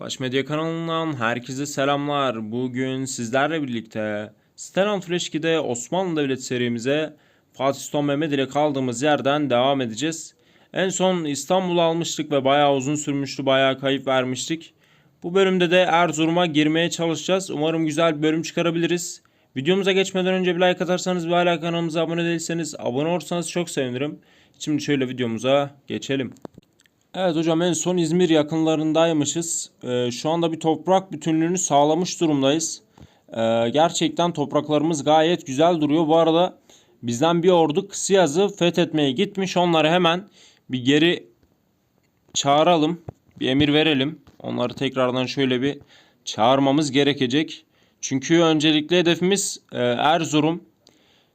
Flash Medya kanalından herkese selamlar. Bugün sizlerle birlikte Stellan Flash 2'de Osmanlı Devleti serimize Fatih Sultan Mehmet ile kaldığımız yerden devam edeceğiz. En son İstanbul'u almıştık ve bayağı uzun sürmüştü, bayağı kayıp vermiştik. Bu bölümde de Erzurum'a girmeye çalışacağız. Umarım güzel bir bölüm çıkarabiliriz. Videomuza geçmeden önce bir like atarsanız ve hala kanalımıza abone değilseniz abone olursanız çok sevinirim. Şimdi şöyle videomuza geçelim. Evet hocam en son İzmir yakınlarındaymışız. Ee, şu anda bir toprak bütünlüğünü sağlamış durumdayız. Ee, gerçekten topraklarımız gayet güzel duruyor. Bu arada bizden bir ordu Kısıyaz'ı fethetmeye gitmiş. Onları hemen bir geri çağıralım. Bir emir verelim. Onları tekrardan şöyle bir çağırmamız gerekecek. Çünkü öncelikli hedefimiz e, Erzurum.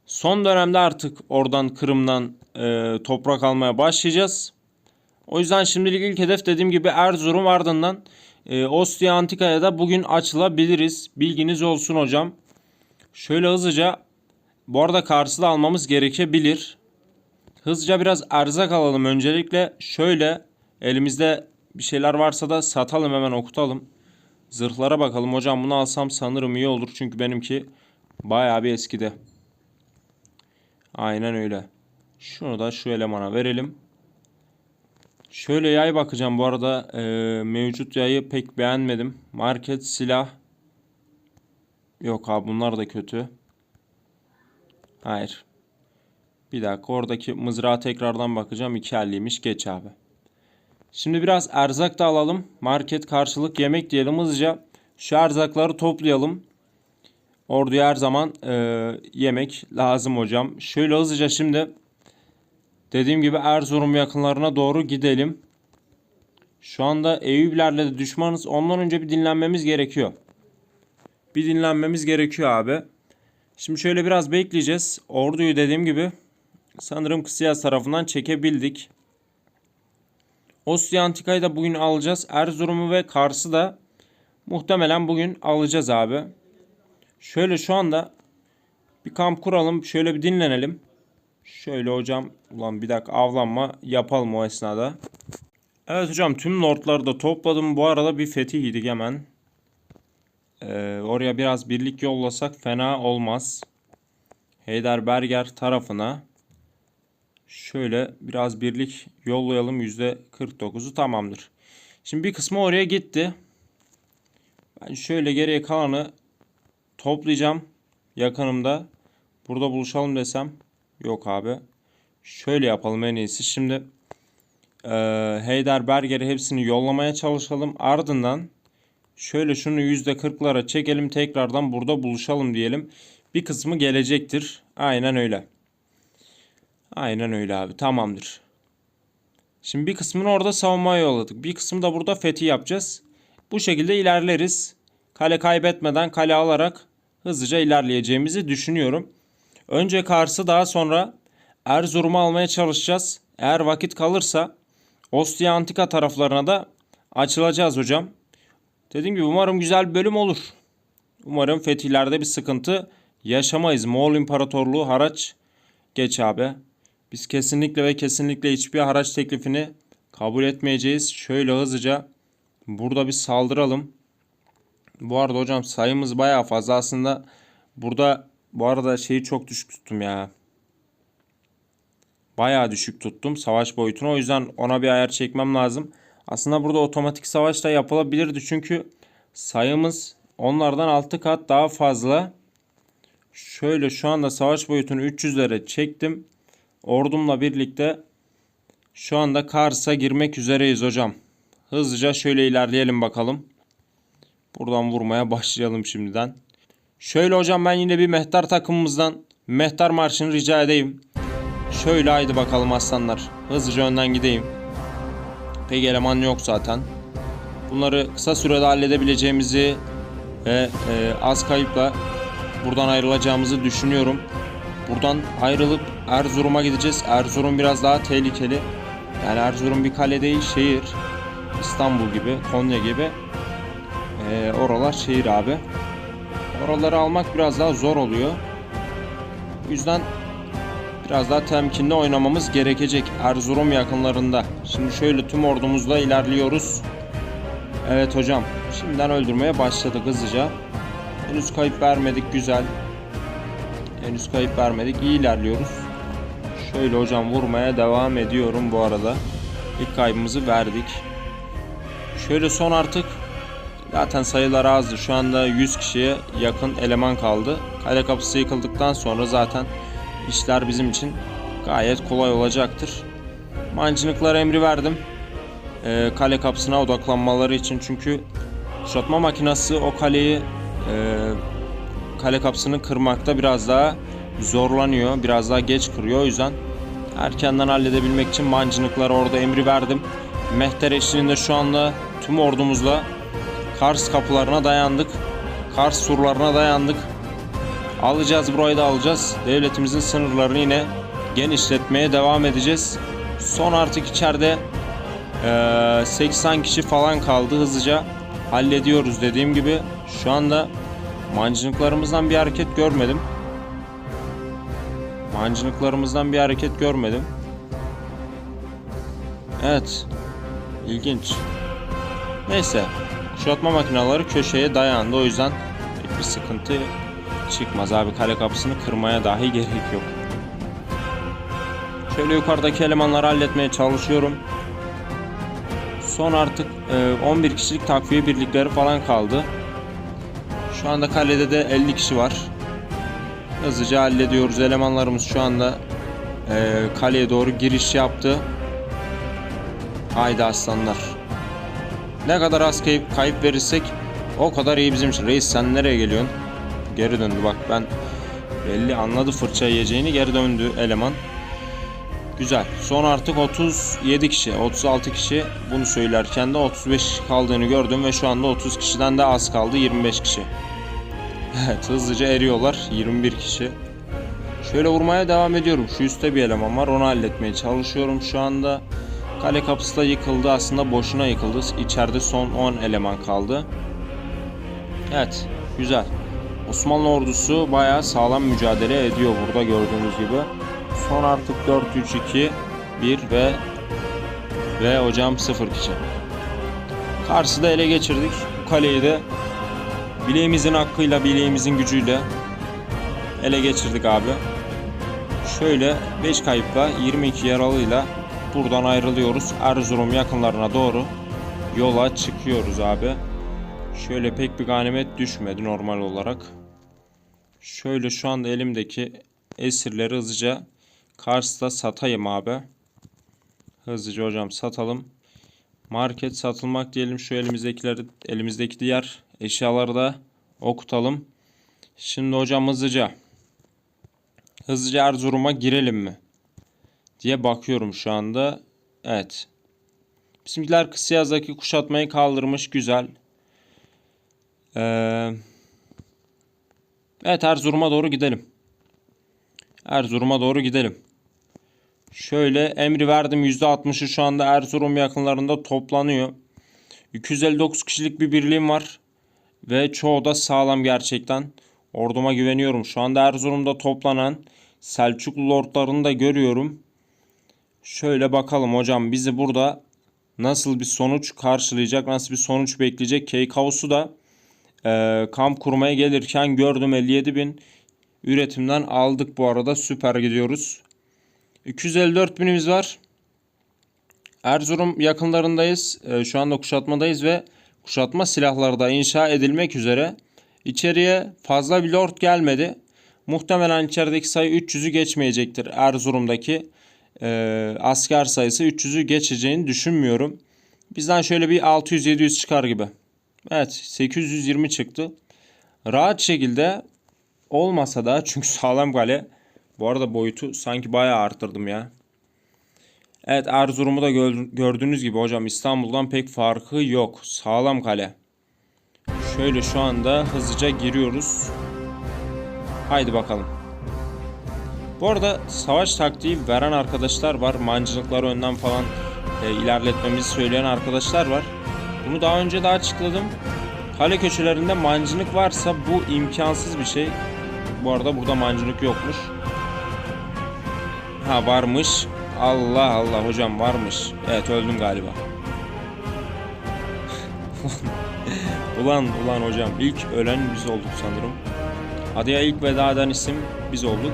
Son dönemde artık oradan Kırım'dan e, toprak almaya başlayacağız. O yüzden şimdilik ilk hedef dediğim gibi Erzurum ardından e, Ostia Antika'ya da bugün açılabiliriz. Bilginiz olsun hocam. Şöyle hızlıca bu arada Kars'ı da almamız gerekebilir. Hızlıca biraz erzak alalım öncelikle. Şöyle elimizde bir şeyler varsa da satalım hemen okutalım. Zırhlara bakalım hocam bunu alsam sanırım iyi olur. Çünkü benimki bayağı bir eskide. Aynen öyle. Şunu da şu elemana verelim. Şöyle yay bakacağım bu arada e, mevcut yayı pek beğenmedim. Market silah. Yok abi bunlar da kötü. Hayır. Bir dakika oradaki mızrağa tekrardan bakacağım. 2.50'ymiş geç abi. Şimdi biraz erzak da alalım. Market karşılık yemek diyelim hızlıca. Şu erzakları toplayalım. Orduya her zaman e, yemek lazım hocam. Şöyle hızlıca şimdi Dediğim gibi Erzurum yakınlarına doğru gidelim. Şu anda Eyüplerle de düşmanız. Ondan önce bir dinlenmemiz gerekiyor. Bir dinlenmemiz gerekiyor abi. Şimdi şöyle biraz bekleyeceğiz. Orduyu dediğim gibi sanırım Kısıyaz tarafından çekebildik. Ostia Antika'yı da bugün alacağız. Erzurum'u ve Kars'ı da muhtemelen bugün alacağız abi. Şöyle şu anda bir kamp kuralım. Şöyle bir dinlenelim. Şöyle hocam. Ulan bir dakika avlanma yapalım o esnada. Evet hocam tüm lordları da topladım. Bu arada bir fetih yedik hemen. Ee, oraya biraz birlik yollasak fena olmaz. Heidelberger tarafına. Şöyle biraz birlik yollayalım. %49'u tamamdır. Şimdi bir kısmı oraya gitti. Ben şöyle geriye kalanı toplayacağım. Yakınımda. Burada buluşalım desem. Yok abi. Şöyle yapalım en iyisi. Şimdi e, Heidelberger'i hepsini yollamaya çalışalım. Ardından şöyle şunu %40'lara çekelim. Tekrardan burada buluşalım diyelim. Bir kısmı gelecektir. Aynen öyle. Aynen öyle abi. Tamamdır. Şimdi bir kısmını orada savunmaya yolladık. Bir kısmı da burada fethi yapacağız. Bu şekilde ilerleriz. Kale kaybetmeden kale alarak hızlıca ilerleyeceğimizi düşünüyorum. Önce Kars'ı daha sonra Erzurum'u almaya çalışacağız. Eğer vakit kalırsa Ostia Antika taraflarına da açılacağız hocam. Dediğim gibi umarım güzel bir bölüm olur. Umarım fetihlerde bir sıkıntı yaşamayız. Moğol İmparatorluğu haraç geç abi. Biz kesinlikle ve kesinlikle hiçbir haraç teklifini kabul etmeyeceğiz. Şöyle hızlıca burada bir saldıralım. Bu arada hocam sayımız bayağı fazla aslında. Burada bu arada şeyi çok düşük tuttum ya. Bayağı düşük tuttum savaş boyutunu. O yüzden ona bir ayar çekmem lazım. Aslında burada otomatik savaş da yapılabilirdi. Çünkü sayımız onlardan 6 kat daha fazla. Şöyle şu anda savaş boyutunu 300'lere çektim. Ordumla birlikte şu anda Kars'a girmek üzereyiz hocam. Hızlıca şöyle ilerleyelim bakalım. Buradan vurmaya başlayalım şimdiden. Şöyle hocam ben yine bir mehter takımımızdan mehter marşını rica edeyim. Şöyle haydi bakalım aslanlar. Hızlıca önden gideyim. Pek eleman yok zaten. Bunları kısa sürede halledebileceğimizi ve e, az kayıpla buradan ayrılacağımızı düşünüyorum. Buradan ayrılıp Erzurum'a gideceğiz. Erzurum biraz daha tehlikeli. Yani Erzurum bir kale değil şehir. İstanbul gibi, Konya gibi. E, oralar şehir abi. Oraları almak biraz daha zor oluyor. Bu yüzden biraz daha temkinli oynamamız gerekecek Erzurum yakınlarında. Şimdi şöyle tüm ordumuzla ilerliyoruz. Evet hocam. Şimdiden öldürmeye başladık hızlıca. Henüz kayıp vermedik. Güzel. Henüz kayıp vermedik. İyi ilerliyoruz. Şöyle hocam vurmaya devam ediyorum bu arada. İlk kaybımızı verdik. Şöyle son artık zaten sayılar azdı. Şu anda 100 kişiye yakın eleman kaldı. Kale kapısı yıkıldıktan sonra zaten işler bizim için gayet kolay olacaktır. Mancınıklara emri verdim. Ee, kale kapısına odaklanmaları için çünkü kuşatma makinesi o kaleyi e, kale kapısını kırmakta biraz daha zorlanıyor. Biraz daha geç kırıyor. O yüzden erkenden halledebilmek için mancınıklara orada emri verdim. Mehter eşliğinde şu anda tüm ordumuzla Kars kapılarına dayandık. Kars surlarına dayandık. Alacağız burayı da alacağız. Devletimizin sınırlarını yine genişletmeye devam edeceğiz. Son artık içeride eee, 80 kişi falan kaldı. Hızlıca hallediyoruz dediğim gibi. Şu anda mancınıklarımızdan bir hareket görmedim. Mancınıklarımızdan bir hareket görmedim. Evet. İlginç. Neyse. Kuşatma makineleri köşeye dayandı. O yüzden bir sıkıntı çıkmaz abi. Kale kapısını kırmaya dahi gerek yok. Şöyle yukarıdaki elemanları halletmeye çalışıyorum. Son artık e, 11 kişilik takviye birlikleri falan kaldı. Şu anda kalede de 50 kişi var. Hızlıca hallediyoruz. Elemanlarımız şu anda e, kaleye doğru giriş yaptı. Haydi aslanlar. Ne kadar az kayıp, kayıp verirsek o kadar iyi bizim için. Reis sen nereye geliyorsun? Geri döndü bak ben belli anladı fırça yiyeceğini geri döndü eleman. Güzel. Son artık 37 kişi, 36 kişi bunu söylerken de 35 kaldığını gördüm ve şu anda 30 kişiden de az kaldı 25 kişi. Evet hızlıca eriyorlar 21 kişi. Şöyle vurmaya devam ediyorum. Şu üstte bir eleman var onu halletmeye çalışıyorum şu anda. Kale kapısı da yıkıldı aslında boşuna yıkıldı. İçeride son 10 eleman kaldı. Evet güzel. Osmanlı ordusu bayağı sağlam mücadele ediyor burada gördüğünüz gibi. Son artık 4 3 2 1 ve ve hocam 0 kişi. Kars'ı ele geçirdik. Bu kaleyi de bileğimizin hakkıyla, bileğimizin gücüyle ele geçirdik abi. Şöyle 5 kayıpla 22 yaralıyla buradan ayrılıyoruz. Erzurum yakınlarına doğru yola çıkıyoruz abi. Şöyle pek bir ganimet düşmedi normal olarak. Şöyle şu anda elimdeki esirleri hızlıca Kars'ta satayım abi. Hızlıca hocam satalım. Market satılmak diyelim şu elimizdekileri elimizdeki diğer eşyaları da okutalım. Şimdi hocam hızlıca hızlıca Erzurum'a girelim mi? Diye bakıyorum şu anda. Evet. Bizimkiler Kısıyazdaki kuşatmayı kaldırmış. Güzel. Ee, evet Erzurum'a doğru gidelim. Erzurum'a doğru gidelim. Şöyle emri verdim %60'ı şu anda Erzurum yakınlarında toplanıyor. 259 kişilik bir birliğim var. Ve çoğu da sağlam gerçekten. Orduma güveniyorum. Şu anda Erzurum'da toplanan Selçuklu lordlarını da görüyorum. Şöyle bakalım hocam bizi burada nasıl bir sonuç karşılayacak, nasıl bir sonuç bekleyecek. Keykavus'u da e, kamp kurmaya gelirken gördüm 57 bin üretimden aldık bu arada süper gidiyoruz. 254 binimiz var. Erzurum yakınlarındayız. E, şu anda kuşatmadayız ve kuşatma silahları da inşa edilmek üzere. İçeriye fazla bir lord gelmedi. Muhtemelen içerideki sayı 300'ü geçmeyecektir. Erzurum'daki e, asker sayısı 300'ü geçeceğini düşünmüyorum. Bizden şöyle bir 600-700 çıkar gibi. Evet 820 çıktı. Rahat şekilde olmasa da çünkü sağlam kale. Bu arada boyutu sanki bayağı arttırdım ya. Evet Erzurum'u da gördüğünüz gibi hocam İstanbul'dan pek farkı yok. Sağlam kale. Şöyle şu anda hızlıca giriyoruz. Haydi bakalım. Bu arada savaş taktiği veren arkadaşlar var. Mancınıkları önden falan e, ilerletmemizi söyleyen arkadaşlar var. Bunu daha önce de açıkladım. Kale köşelerinde mancınık varsa bu imkansız bir şey. Bu arada burada mancınık yokmuş. Ha varmış. Allah Allah hocam varmış. Evet öldüm galiba. ulan ulan hocam ilk ölen biz olduk sanırım. Adaya ilk veda eden isim biz olduk.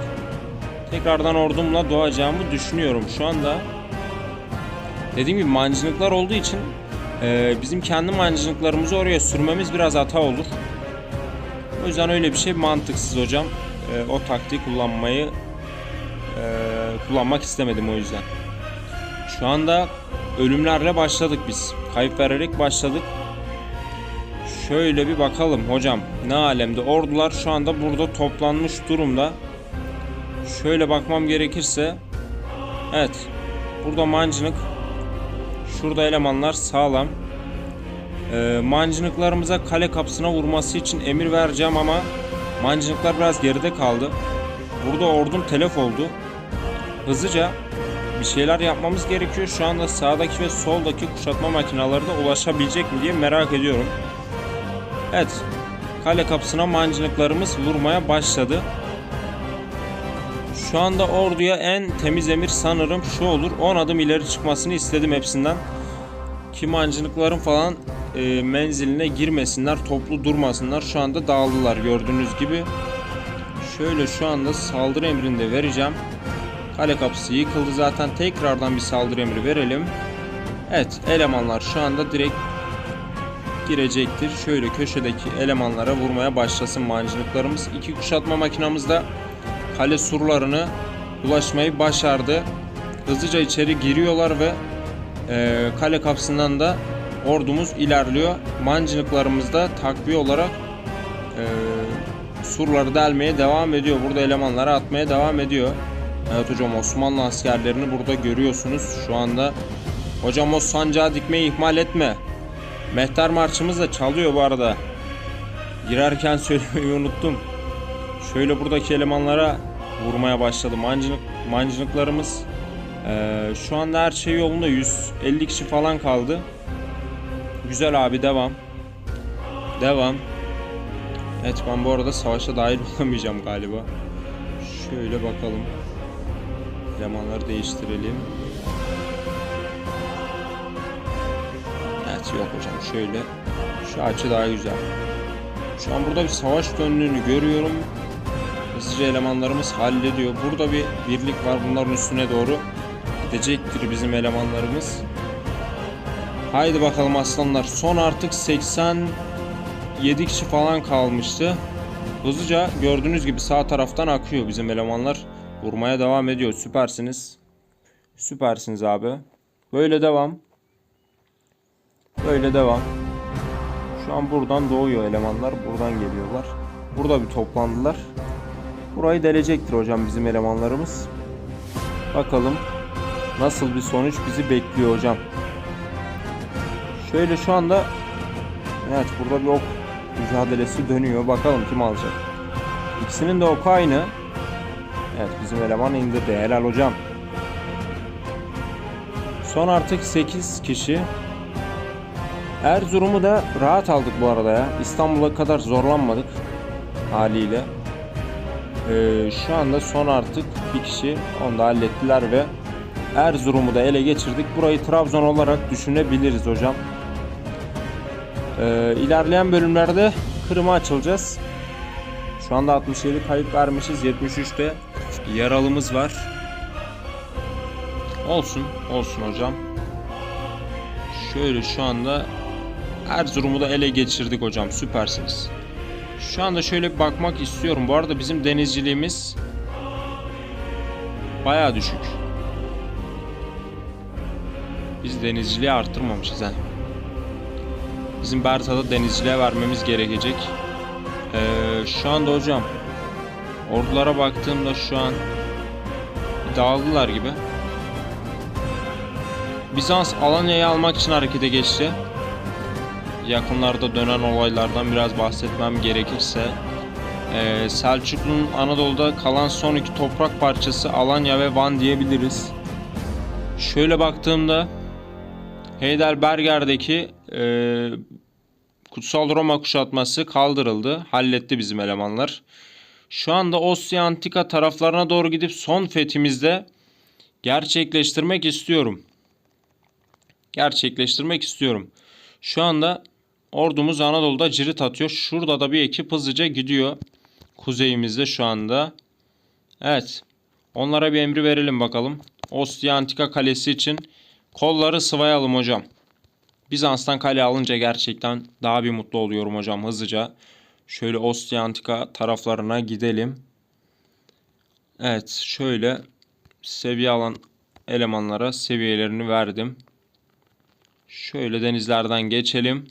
Tekrardan ordumla doğacağımı düşünüyorum. Şu anda dediğim gibi mancınıklar olduğu için e, bizim kendi mancınıklarımızı oraya sürmemiz biraz hata olur. O yüzden öyle bir şey mantıksız hocam. E, o taktiği kullanmayı e, kullanmak istemedim o yüzden. Şu anda ölümlerle başladık biz. Kayıp vererek başladık. Şöyle bir bakalım hocam. Ne alemde. Ordular şu anda burada toplanmış durumda. Şöyle bakmam gerekirse. Evet. Burada mancınık. Şurada elemanlar sağlam. Ee, mancınıklarımıza kale kapısına vurması için emir vereceğim ama mancınıklar biraz geride kaldı. Burada ordum telef oldu. Hızlıca bir şeyler yapmamız gerekiyor. Şu anda sağdaki ve soldaki kuşatma makinaları da ulaşabilecek mi diye merak ediyorum. Evet. Kale kapısına mancınıklarımız vurmaya başladı. Şu anda orduya en temiz emir sanırım şu olur. 10 adım ileri çıkmasını istedim hepsinden. Ki mancınıkların falan e, menziline girmesinler, toplu durmasınlar. Şu anda dağıldılar gördüğünüz gibi. Şöyle şu anda saldırı emrini de vereceğim. Kale kapısı yıkıldı zaten. Tekrardan bir saldırı emri verelim. Evet elemanlar şu anda direkt girecektir. Şöyle köşedeki elemanlara vurmaya başlasın mancınıklarımız. İki kuşatma makinamız da kale surlarını ulaşmayı başardı. Hızlıca içeri giriyorlar ve e, kale kapısından da ordumuz ilerliyor. Mancınıklarımız da takviye olarak e, surları delmeye devam ediyor. Burada elemanları atmaya devam ediyor. Evet hocam Osmanlı askerlerini burada görüyorsunuz. Şu anda hocam o sancağı dikmeyi ihmal etme. Mehter marşımız da çalıyor bu arada. Girerken söylemeyi unuttum. Şöyle buradaki elemanlara vurmaya başladı. Mancınık, mancınıklarımız ee, şu anda her şey yolunda 150 kişi falan kaldı. Güzel abi devam. Devam. Evet ben bu arada savaşa dahil olamayacağım galiba. Şöyle bakalım. Elemanları değiştirelim. Evet yok hocam şöyle. Şu açı daha güzel. Şu an burada bir savaş döndüğünü görüyorum. Hızlıca elemanlarımız hallediyor. Burada bir birlik var. Bunların üstüne doğru gidecektir bizim elemanlarımız. Haydi bakalım aslanlar. Son artık 87 kişi falan kalmıştı. Hızlıca gördüğünüz gibi sağ taraftan akıyor bizim elemanlar. Vurmaya devam ediyor. Süpersiniz. Süpersiniz abi. Böyle devam. Böyle devam. Şu an buradan doğuyor elemanlar. Buradan geliyorlar. Burada bir toplandılar. Burayı delecektir hocam bizim elemanlarımız. Bakalım nasıl bir sonuç bizi bekliyor hocam. Şöyle şu anda evet burada bir ok mücadelesi dönüyor. Bakalım kim alacak. İkisinin de oku aynı. Evet bizim eleman indirdi. Helal hocam. Son artık 8 kişi. Erzurum'u da rahat aldık bu arada ya. İstanbul'a kadar zorlanmadık haliyle. Ee, şu anda son artık bir kişi onu da hallettiler ve Erzurum'u da ele geçirdik. Burayı Trabzon olarak düşünebiliriz hocam. Ee, ilerleyen bölümlerde Kırım'a açılacağız. Şu anda 67 kayıp vermişiz. 73'te yaralımız var. Olsun, olsun hocam. Şöyle şu anda Erzurum'u da ele geçirdik hocam. Süpersiniz. Şu anda şöyle bir bakmak istiyorum. Bu arada bizim denizciliğimiz baya düşük. Biz denizciliği arttırmamışız ha. Bizim Berta'da denizciliğe vermemiz gerekecek. Ee, şu anda hocam ordulara baktığımda şu an dağıldılar gibi. Bizans Alanya'yı almak için harekete geçti. Yakınlarda dönen olaylardan biraz bahsetmem gerekirse ee, Selçuklu'nun Anadolu'da kalan son iki toprak parçası Alanya ve Van diyebiliriz. Şöyle baktığımda Heidelberger'deki e, Kutsal Roma kuşatması kaldırıldı. Halletti bizim elemanlar. Şu anda Osya Antika taraflarına doğru gidip son fethimizde gerçekleştirmek istiyorum. Gerçekleştirmek istiyorum. Şu anda ordumuz Anadolu'da cirit atıyor. Şurada da bir ekip hızlıca gidiyor. Kuzeyimizde şu anda. Evet. Onlara bir emri verelim bakalım. Ostia Antika Kalesi için kolları sıvayalım hocam. Bizans'tan kale alınca gerçekten daha bir mutlu oluyorum hocam hızlıca. Şöyle Ostia Antika taraflarına gidelim. Evet şöyle seviye alan elemanlara seviyelerini verdim. Şöyle denizlerden geçelim.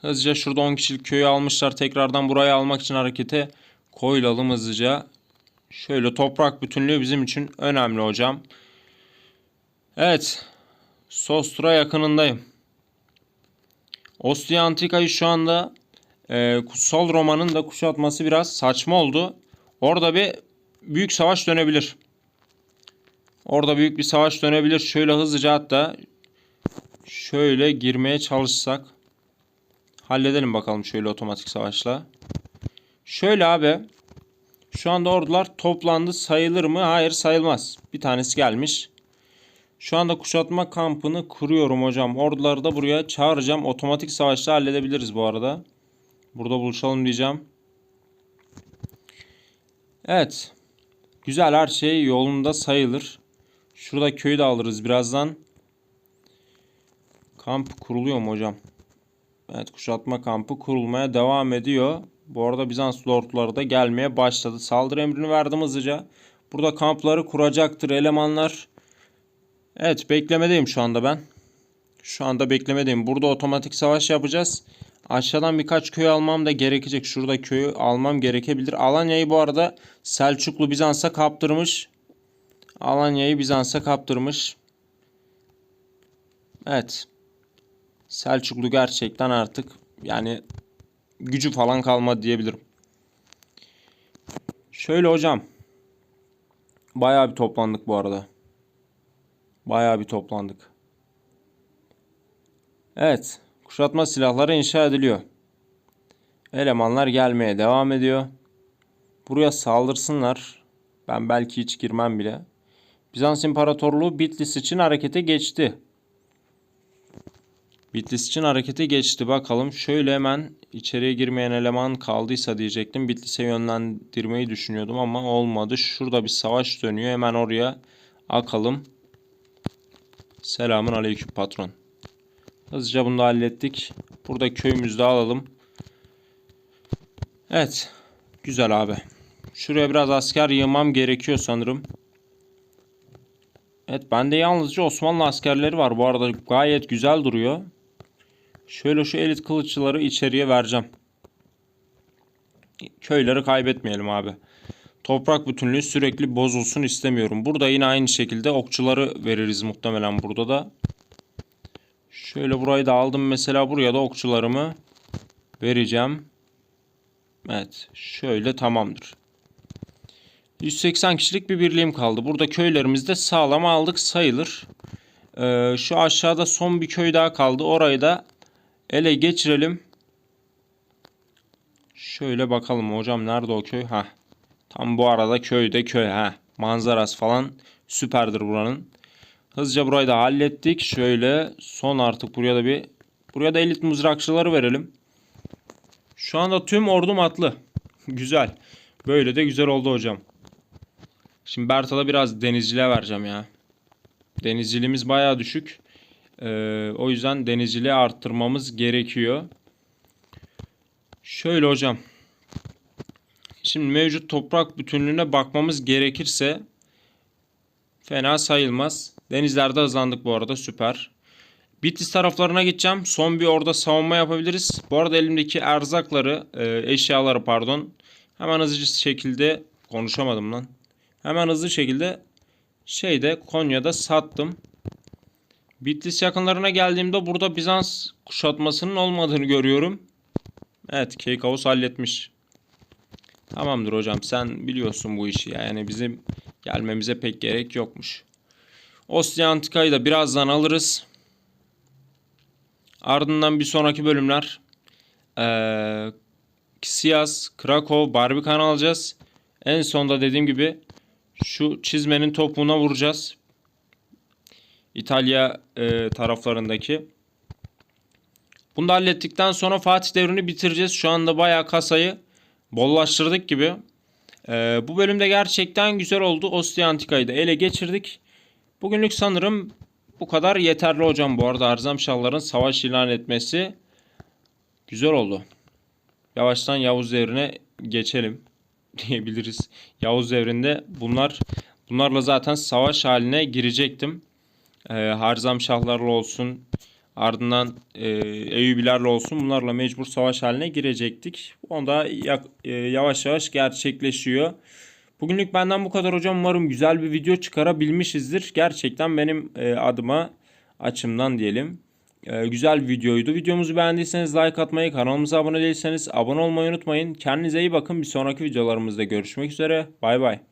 Hızlıca şurada 10 kişilik köyü almışlar. Tekrardan burayı almak için harekete koyulalım hızlıca. Şöyle toprak bütünlüğü bizim için önemli hocam. Evet. Sostra yakınındayım. Ostia Antika'yı şu anda e, Kutsal Roma'nın da kuşatması biraz saçma oldu. Orada bir büyük savaş dönebilir. Orada büyük bir savaş dönebilir. Şöyle hızlıca hatta şöyle girmeye çalışsak. Halledelim bakalım şöyle otomatik savaşla. Şöyle abi. Şu anda ordular toplandı sayılır mı? Hayır sayılmaz. Bir tanesi gelmiş. Şu anda kuşatma kampını kuruyorum hocam. Orduları da buraya çağıracağım. Otomatik savaşla halledebiliriz bu arada. Burada buluşalım diyeceğim. Evet. Güzel her şey yolunda sayılır. Şurada köyü de alırız birazdan. Kamp kuruluyor mu hocam? Evet kuşatma kampı kurulmaya devam ediyor. Bu arada Bizans lordları da gelmeye başladı. Saldırı emrini verdim hızlıca. Burada kampları kuracaktır elemanlar. Evet beklemedeyim şu anda ben. Şu anda beklemedeyim. Burada otomatik savaş yapacağız. Aşağıdan birkaç köy almam da gerekecek. Şurada köyü almam gerekebilir. Alanya'yı bu arada Selçuklu Bizans'a kaptırmış. Alanya'yı Bizans'a kaptırmış. Evet. Selçuklu gerçekten artık yani gücü falan kalmadı diyebilirim. Şöyle hocam. Bayağı bir toplandık bu arada. Bayağı bir toplandık. Evet. Kuşatma silahları inşa ediliyor. Elemanlar gelmeye devam ediyor. Buraya saldırsınlar. Ben belki hiç girmem bile. Bizans İmparatorluğu Bitlis için harekete geçti. Bitlis için harekete geçti. Bakalım şöyle hemen içeriye girmeyen eleman kaldıysa diyecektim. Bitlis'e yönlendirmeyi düşünüyordum ama olmadı. Şurada bir savaş dönüyor. Hemen oraya akalım. Selamun aleyküm patron. Hızlıca bunu da hallettik. Burada köyümüzde alalım. Evet. Güzel abi. Şuraya biraz asker yığmam gerekiyor sanırım. Evet bende yalnızca Osmanlı askerleri var. Bu arada gayet güzel duruyor. Şöyle şu elit kılıççıları içeriye vereceğim. Köyleri kaybetmeyelim abi. Toprak bütünlüğü sürekli bozulsun istemiyorum. Burada yine aynı şekilde okçuları veririz muhtemelen burada da. Şöyle burayı da aldım mesela buraya da okçularımı vereceğim. Evet şöyle tamamdır. 180 kişilik bir birliğim kaldı. Burada köylerimizde sağlam aldık sayılır. Ee, şu aşağıda son bir köy daha kaldı. Orayı da ele geçirelim. Şöyle bakalım hocam nerede o köy? Ha. Tam bu arada köyde köy ha. Manzarası falan süperdir buranın. Hızlıca burayı da hallettik. Şöyle son artık buraya da bir buraya da elit mızrakçıları verelim. Şu anda tüm ordum atlı. güzel. Böyle de güzel oldu hocam. Şimdi Bertal'a biraz denizciliğe vereceğim ya. Denizciliğimiz baya düşük. Ee, o yüzden denizciliği arttırmamız gerekiyor. Şöyle hocam. Şimdi mevcut toprak bütünlüğüne bakmamız gerekirse fena sayılmaz. Denizlerde hızlandık bu arada süper. Bitlis taraflarına gideceğim. Son bir orada savunma yapabiliriz. Bu arada elimdeki erzakları, e, eşyaları pardon. Hemen hızlı şekilde konuşamadım lan. Hemen hızlı şekilde şeyde Konya'da sattım. Bitlis yakınlarına geldiğimde burada Bizans kuşatmasının olmadığını görüyorum. Evet Keykavus halletmiş. Tamamdır hocam sen biliyorsun bu işi ya. Yani bizim gelmemize pek gerek yokmuş. Ostia Antika'yı da birazdan alırız. Ardından bir sonraki bölümler ee, Siyas, Krakow, Barbican alacağız. En sonda dediğim gibi şu çizmenin topuğuna vuracağız. İtalya e, taraflarındaki. Bunu da hallettikten sonra Fatih devrini bitireceğiz. Şu anda bayağı kasayı bollaştırdık gibi. Ee, bu bölümde gerçekten güzel oldu. Ostia Antika'yı da ele geçirdik. Bugünlük sanırım bu kadar yeterli hocam. Bu arada Arzam Şahların savaş ilan etmesi güzel oldu. Yavaştan Yavuz devrine geçelim diyebiliriz. Yavuz devrinde bunlar bunlarla zaten savaş haline girecektim. Ee, Harzam Şahlarla olsun ardından e, Eyyubilerle olsun bunlarla mecbur savaş haline girecektik. Onda e, yavaş yavaş gerçekleşiyor. Bugünlük benden bu kadar hocam. Umarım güzel bir video çıkarabilmişizdir. Gerçekten benim e, adıma açımdan diyelim. E, güzel bir videoydu. Videomuzu beğendiyseniz like atmayı, kanalımıza abone değilseniz abone olmayı unutmayın. Kendinize iyi bakın. Bir sonraki videolarımızda görüşmek üzere. Bay bay.